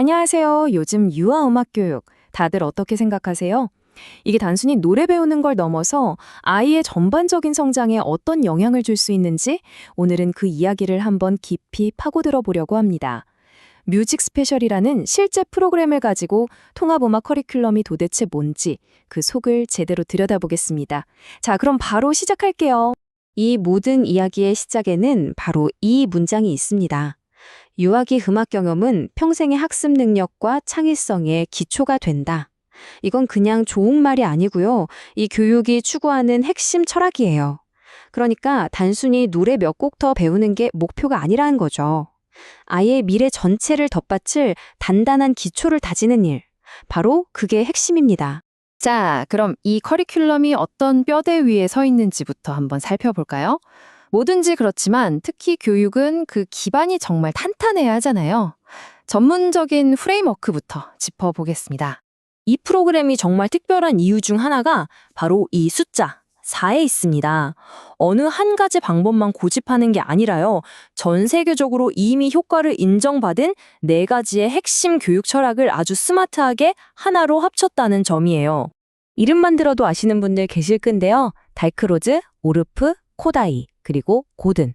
안녕하세요. 요즘 유아 음악 교육 다들 어떻게 생각하세요? 이게 단순히 노래 배우는 걸 넘어서 아이의 전반적인 성장에 어떤 영향을 줄 수 있는지 오늘은 그 이야기를 한번 깊이 파고들어 보려고 합니다. 뮤직 스페셜이라는 실제 프로그램을 가지고 통합음악 커리큘럼이 도대체 뭔지 그 속을 제대로 들여다보겠습니다. 자, 그럼 바로 시작할게요. 이 모든 이야기의 시작에는 바로 이 문장이 있습니다. 유아기 음악 경험은 평생의 학습 능력과 창의성의 기초가 된다. 이건 그냥 좋은 말이 아니고요. 이 교육이 추구하는 핵심 철학이에요. 그러니까 단순히 노래 몇 곡 더 배우는 게 목표가 아니라는 거죠. 아이의 미래 전체를 덧받칠 단단한 기초를 다지는 일. 바로 그게 핵심입니다. 자, 그럼 이 커리큘럼이 어떤 뼈대 위에 서 있는지부터 한번 살펴볼까요? 뭐든지 그렇지만 특히 교육은 그 기반이 정말 탄탄해야 하잖아요. 전문적인 프레임워크부터 짚어보겠습니다. 이 프로그램이 정말 특별한 이유 중 하나가 바로 이 숫자 4에 있습니다. 어느 한 가지 방법만 고집하는 게 아니라요. 전 세계적으로 이미 효과를 인정받은 네 가지의 핵심 교육 철학을 아주 스마트하게 하나로 합쳤다는 점이에요. 이름만 들어도 아시는 분들 계실 건데요. 달크로즈, 오르프, 코다이, 그리고 고든.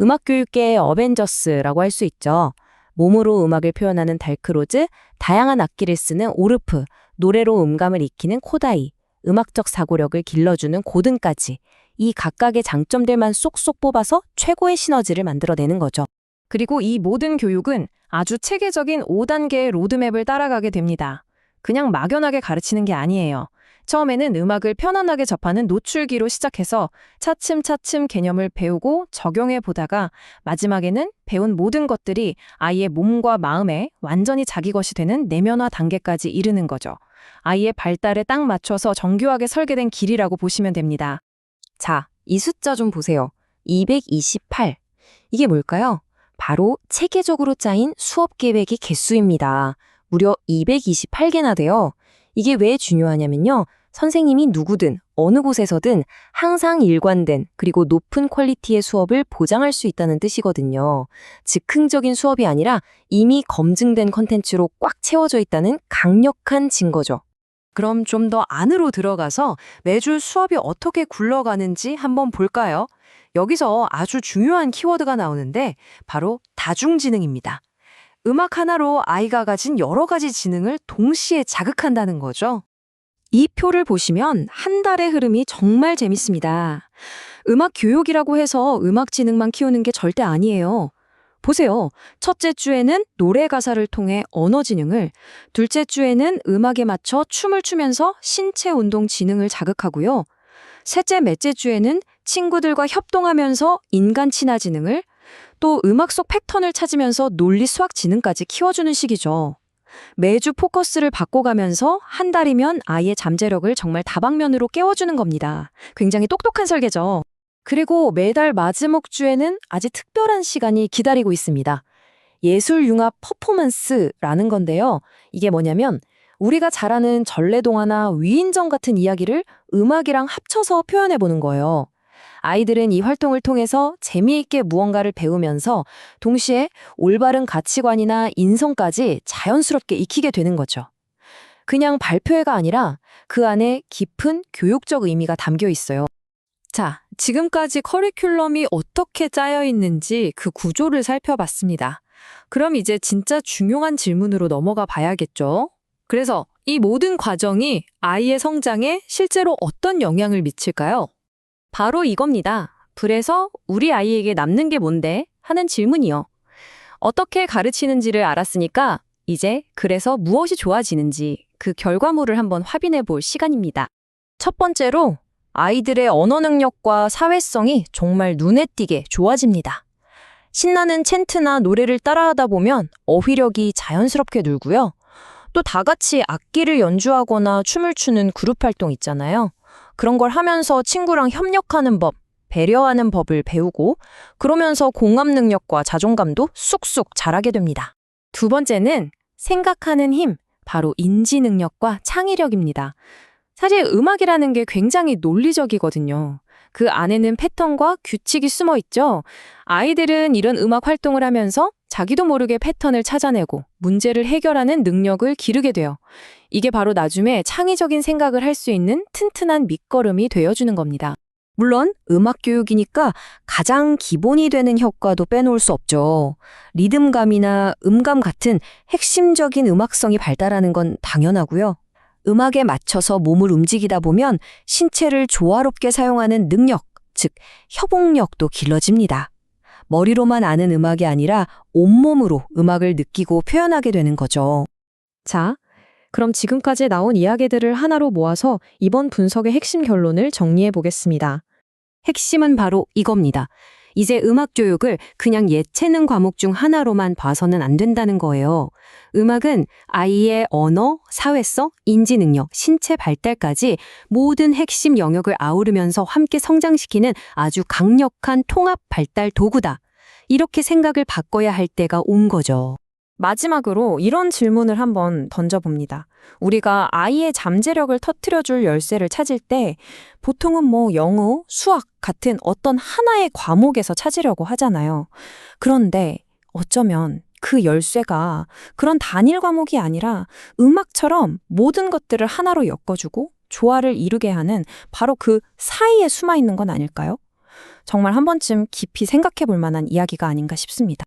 음악 교육계의 어벤져스라고 할 수 있죠. 몸으로 음악을 표현하는 달크로즈, 다양한 악기를 쓰는 오르프, 노래로 음감을 익히는 코다이, 음악적 사고력을 길러주는 고든까지 이 각각의 장점들만 쏙쏙 뽑아서 최고의 시너지를 만들어내는 거죠. 그리고 이 모든 교육은 아주 체계적인 5단계의 로드맵을 따라가게 됩니다. 그냥 막연하게 가르치는 게 아니에요. 처음에는 음악을 편안하게 접하는 노출기로 시작해서 차츰차츰 개념을 배우고 적용해 보다가 마지막에는 배운 모든 것들이 아이의 몸과 마음에 완전히 자기 것이 되는 내면화 단계까지 이르는 거죠. 아이의 발달에 딱 맞춰서 정교하게 설계된 길이라고 보시면 됩니다. 자, 이 숫자 좀 보세요. 228. 이게 뭘까요? 바로 체계적으로 짜인 수업 계획의 개수입니다. 무려 228개나 돼요. 이게 왜 중요하냐면요. 선생님이 누구든 어느 곳에서든 항상 일관된 그리고 높은 퀄리티의 수업을 보장할 수 있다는 뜻이거든요. 즉흥적인 수업이 아니라 이미 검증된 컨텐츠로 꽉 채워져 있다는 강력한 증거죠. 그럼 좀 더 안으로 들어가서 매주 수업이 어떻게 굴러가는지 한번 볼까요? 여기서 아주 중요한 키워드가 나오는데 바로 다중지능입니다. 음악 하나로 아이가 가진 여러 가지 지능을 동시에 자극한다는 거죠. 이 표를 보시면 한 달의 흐름이 정말 재밌습니다. 음악 교육이라고 해서 음악 지능만 키우는 게 절대 아니에요. 보세요. 첫째 주에는 노래 가사를 통해 언어 지능을, 둘째 주에는 음악에 맞춰 춤을 추면서 신체 운동 지능을 자극하고요. 셋째, 넷째 주에는 친구들과 협동하면서 인간 친화 지능을, 또 음악 속 패턴을 찾으면서 논리 수학 지능까지 키워주는 시기죠. 매주 포커스를 바꿔가면서 한 달이면 아이의 잠재력을 정말 다방면으로 깨워주는 겁니다. 굉장히 똑똑한 설계죠. 그리고 매달 마지막 주에는 아주 특별한 시간이 기다리고 있습니다. 예술융합 퍼포먼스라는 건데요. 이게 뭐냐면 우리가 잘 아는 전래동화나 위인전 같은 이야기를 음악이랑 합쳐서 표현해 보는 거예요. 아이들은 이 활동을 통해서 재미있게 무언가를 배우면서 동시에 올바른 가치관이나 인성까지 자연스럽게 익히게 되는 거죠. 그냥 발표회가 아니라 그 안에 깊은 교육적 의미가 담겨 있어요. 자, 지금까지 커리큘럼이 어떻게 짜여 있는지 그 구조를 살펴봤습니다. 그럼 이제 진짜 중요한 질문으로 넘어가 봐야겠죠? 그래서 이 모든 과정이 아이의 성장에 실제로 어떤 영향을 미칠까요? 바로 이겁니다. 그래서 우리 아이에게 남는 게 뭔데? 하는 질문이요. 어떻게 가르치는지를 알았으니까 이제 그래서 무엇이 좋아지는지 그 결과물을 한번 확인해 볼 시간입니다. 첫 번째로 아이들의 언어 능력과 사회성이 정말 눈에 띄게 좋아집니다. 신나는 챈트나 노래를 따라하다 보면 어휘력이 자연스럽게 늘고요. 또 다 같이 악기를 연주하거나 춤을 추는 그룹 활동 있잖아요. 그런 걸 하면서 친구랑 협력하는 법, 배려하는 법을 배우고 그러면서 공감 능력과 자존감도 쑥쑥 자라게 됩니다. 두 번째는 생각하는 힘, 바로 인지 능력과 창의력입니다. 사실 음악이라는 게 굉장히 논리적이거든요. 그 안에는 패턴과 규칙이 숨어 있죠. 아이들은 이런 음악 활동을 하면서 자기도 모르게 패턴을 찾아내고 문제를 해결하는 능력을 기르게 돼요. 이게 바로 나중에 창의적인 생각을 할 수 있는 튼튼한 밑거름이 되어주는 겁니다. 물론 음악 교육이니까 가장 기본이 되는 효과도 빼놓을 수 없죠. 리듬감이나 음감 같은 핵심적인 음악성이 발달하는 건 당연하고요. 음악에 맞춰서 몸을 움직이다 보면 신체를 조화롭게 사용하는 능력, 즉 협응력도 길러집니다. 머리로만 아는 음악이 아니라 온몸으로 음악을 느끼고 표현하게 되는 거죠. 자, 그럼 지금까지 나온 이야기들을 하나로 모아서 이번 분석의 핵심 결론을 정리해 보겠습니다. 핵심은 바로 이겁니다. 이제 음악 교육을 그냥 예체능 과목 중 하나로만 봐서는 안 된다는 거예요. 음악은 아이의 언어, 사회성, 인지 능력, 신체 발달까지 모든 핵심 영역을 아우르면서 함께 성장시키는 아주 강력한 통합 발달 도구다. 이렇게 생각을 바꿔야 할 때가 온 거죠. 마지막으로 이런 질문을 한번 던져봅니다. 우리가 아이의 잠재력을 터트려줄 열쇠를 찾을 때 보통은 뭐 영어, 수학 같은 어떤 하나의 과목에서 찾으려고 하잖아요. 그런데 어쩌면 그 열쇠가 그런 단일 과목이 아니라 음악처럼 모든 것들을 하나로 엮어주고 조화를 이루게 하는 바로 그 사이에 숨어 있는 건 아닐까요? 정말 한 번쯤 깊이 생각해 볼 만한 이야기가 아닌가 싶습니다.